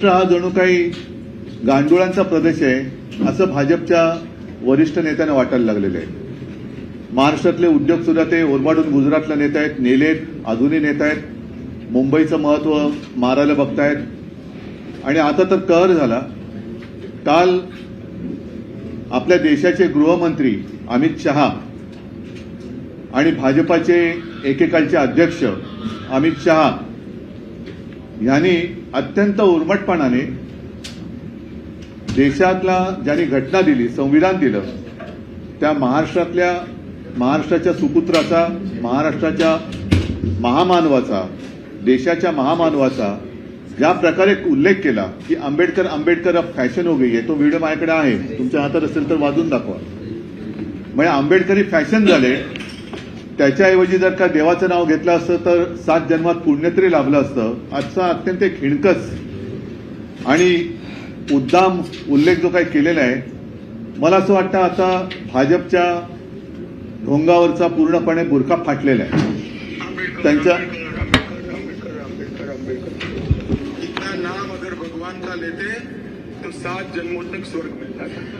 महाराष्ट्र हा जणू काही गांडुळांचा प्रदेश आहे असं भाजपच्या वरिष्ठ नेत्यांना वाटायला लागलेलं आहे. महाराष्ट्रातले उद्योग सुद्धा ते ओरबाडून गुजरातला नेत आहेत नेलेत अजूनही नेत आहेत. मुंबईचं महत्त्व मारायला बघतायत. आणि आता तर कहर झाला. काल आपल्या देशाचे गृहमंत्री अमित शहा आणि भाजपाचे एकेकालचे अध्यक्ष अमित शहा यांनी अत्यंत उर्मटपणाने देशातला ज्यांनी घटना दिली संविधान दिलं त्या महाराष्ट्रातल्या महाराष्ट्राच्या सुपुत्राचा महाराष्ट्राच्या महामानवाचा देशाच्या महामानवाचा ज्या प्रकारे उल्लेख केला की आंबेडकर आंबेडकर अब फॅशन हो गई आहे तो व्हिडिओ माझ्याकडे आहे तुमच्या हातात असेल तर वाजून दाखवा. म्हणजे आंबेडकरी फॅशन झाले त्याच्याऐवजी जर का देवाचं नाव घेतलं असतं तर सात जन्मात पुण्य तरी लाभलं असतं. आजचा अत्यंत खिणकस आणि उद्दाम उल्लेख जो काही केलेला आहे मला असं वाटतं आता भाजपच्या ढोंगावरचा पूर्णपणे बुरखा फाटलेला आहे. त्यांच्या- नाम अगर भगवान तो सात जन्मों तक स्वर्ग मिलता था।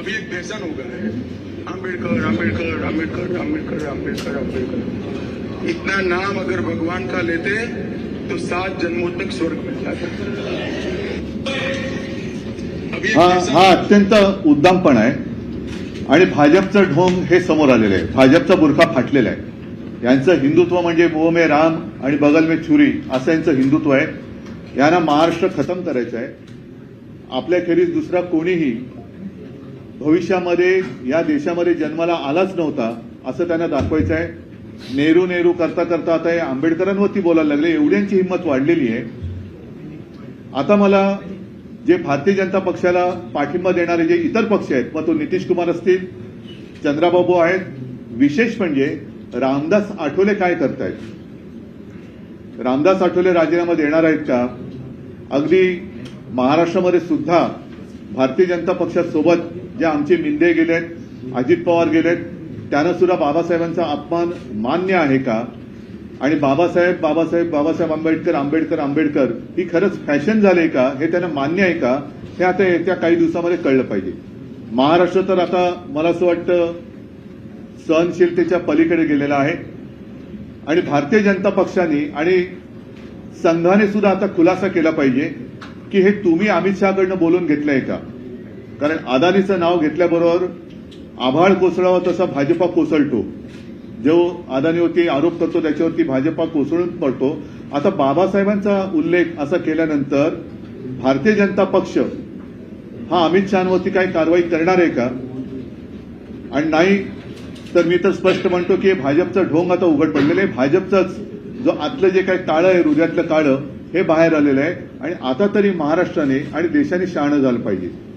अभी एक भेसन हो गया है। अम्बेडकर अम्बेडकर अम्बेडकर अम्बेडकर अम्बेडकर अम्बेडकर इतना नाम अगर भगवान का लेते तो सात जन्मों तक स्वर्ग अभी एक हा हा अत्यंत उद्दामपण आहे. आणि भाजपचं ढोंग हे समोर आलेलं आहे. भाजपचा बुरखा फाटलेला आहे. यांचं हिंदुत्व म्हणजे मोह में राम आणि बगल में छुरी असं यांचं हिंदुत्व आहे. यांना महाराष्ट्र खतम करायचं आहे. आपल्याखेरीज दुसरा कोणीही भविष्यामध्ये या देशामध्ये जन्माला आलाच नव्हता असं त्यांना दाखवायचं आहे. नेहरू नेहरू करता करता आता हे आंबेडकरांवरती बोलायला लागले एवढ्यांची हिंमत वाढलेली आहे. आता मला जे भारतीय जनता पक्षाला पाठिंबा देणारे जे इतर पक्ष आहेत मग तो नितीश कुमार असतील चंद्राबाबू आहेत विशेष म्हणजे रामदास आठवले काय करतायत? रामदास आठवले राजीनामा देणार आहेत का? अगदी महाराष्ट्रामध्ये सुद्धा भारतीय जनता पक्षासोबत जे आमचे मिंदे गेलेत अजित पवार गेलेत त्यांना सुद्धा बाबासाहेबांचा अपमान मान्य आहे का? आणि बाबासाहेब बाबासाहेब बाबासाहेब आंबेडकर आंबेडकर आंबेडकर ही खरंच फॅशन झाली का? हे त्यांना मान्य आहे का? हे आता येत्या काही दिवसामध्ये कळलं पाहिजे. महाराष्ट्र तर आता मला असं वाटतं सहनशीलतेच्या पलीकडे गेलेला आहे. आणि भारतीय जनता पक्षाने आणि संघाने सुद्धा आता खुलासा केला पाहिजे. की हे तुम्ही अमित शहाकडनं बोलून घेतलंय का? कारण अदानीचं नाव घेतल्याबरोबर आभाळ कोसळावा तसा भाजपा कोसळतो. जो अदानीवरती आरोप करतो त्याच्यावरती भाजपा कोसळून पडतो. आता बाबासाहेबांचा उल्लेख असा केल्यानंतर भारतीय जनता पक्ष हा अमित शहावरती काही कारवाई करणार आहे का? आणि नाही तर मी तर स्पष्ट म्हणतो की हे भाजपचं ढोंग आता उघड पडलेलं आहे. भाजपचंच जो आतलं जे काही काळं आहे हृदयातलं काळं हे बाहेर आलेलं आहे. आणि आता तरी महाराष्ट्राने आणि देशाने शहाणं झालं पाहिजे.